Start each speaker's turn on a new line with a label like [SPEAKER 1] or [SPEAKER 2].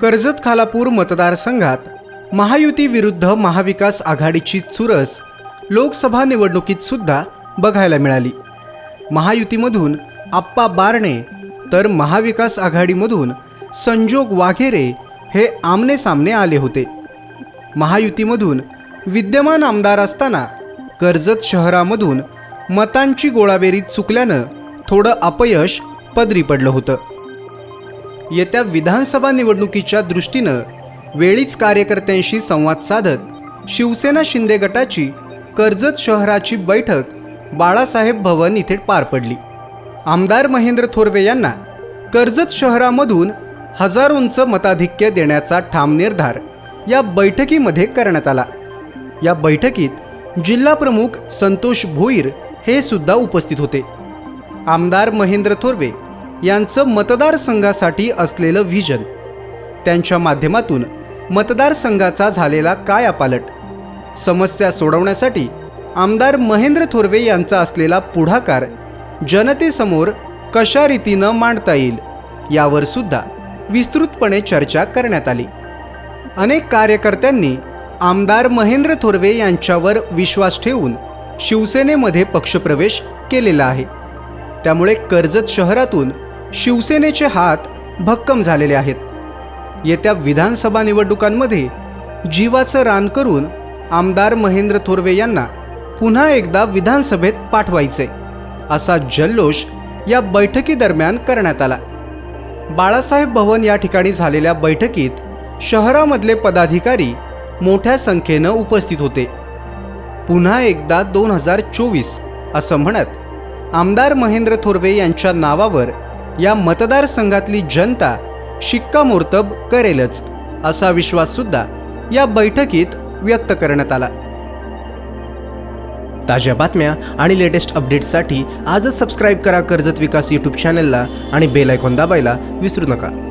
[SPEAKER 1] कर्जत खालापूर मतदारसंघात महायुती विरुद्ध महाविकास आघाडीची चुरस लोकसभा निवडणुकीत सुद्धा बघायला मिळाली. महायुतीमधून आप्पा बारणे तर महाविकास आघाडीमधून संजोग वाघेरे हे आमने सामने आले होते. महायुतीमधून विद्यमान आमदार असताना कर्जत शहरामधून मतांची गोळाबेरीत चुकल्यानं थोडं अपयश पदरी पडलं होतं. येत्या विधानसभा निवडणुकीच्या दृष्टीनं वेळीच कार्यकर्त्यांशी संवाद साधत शिवसेना शिंदे गटाची कर्जत शहराची बैठक बाळासाहेब भवन इथे पार पडली. आमदार महेंद्र थोरवे यांना कर्जत शहरामधून हजारोंचं मताधिक्य देण्याचा ठाम निर्धार या बैठकीमध्ये करण्यात आला. या बैठकीत जिल्हाप्रमुख संतोष भोईर हे सुद्धा उपस्थित होते. आमदार महेंद्र थोरवे यांचं मतदारसंघासाठी असलेलं व्हिजन. त्यांच्या माध्यमातून मतदारसंघाचा झालेला कायापालट समस्या सोडवण्यासाठी आमदार महेंद्र थोरवे यांचा असलेला पुढाकार जनतेसमोर कशा रीतीनं मांडता येईल यावर सुद्धा विस्तृतपणे चर्चा करण्यात आली. अनेक कार्यकर्त्यांनी आमदार महेंद्र थोरवे यांच्यावर विश्वास ठेवून शिवसेनेमध्ये पक्षप्रवेश केलेला आहे. त्यामुळे कर्जत शहरातून शिवसेनेचे हात भक्कम झालेले आहेत. येत्या विधानसभा निवडणुकांमध्ये जीवाचं रान करून आमदार महेंद्र थोरवे यांना पुन्हा एकदा विधानसभेत पाठवायचे असा जल्लोष या बैठकीदरम्यान करण्यात आला. बाळासाहेब भवन या ठिकाणी झालेल्या बैठकीत शहरामधले पदाधिकारी मोठ्या संख्येनं उपस्थित होते. पुन्हा एकदा दोन हजार चोवीस असं म्हणत आमदार महेंद्र थोरवे यांच्या नावावर या मतदारसंघातली जनता शिक्कामोर्तब करेलच असा विश्वाससुद्धा या बैठकीत व्यक्त करण्यात आला. ताज्या बातम्या आणि लेटेस्ट अपडेट्ससाठी आजच सबस्क्राईब करा कर्जत विकास यूट्यूब चॅनलला आणि बेल आयकॉन दाबायला विसरू नका.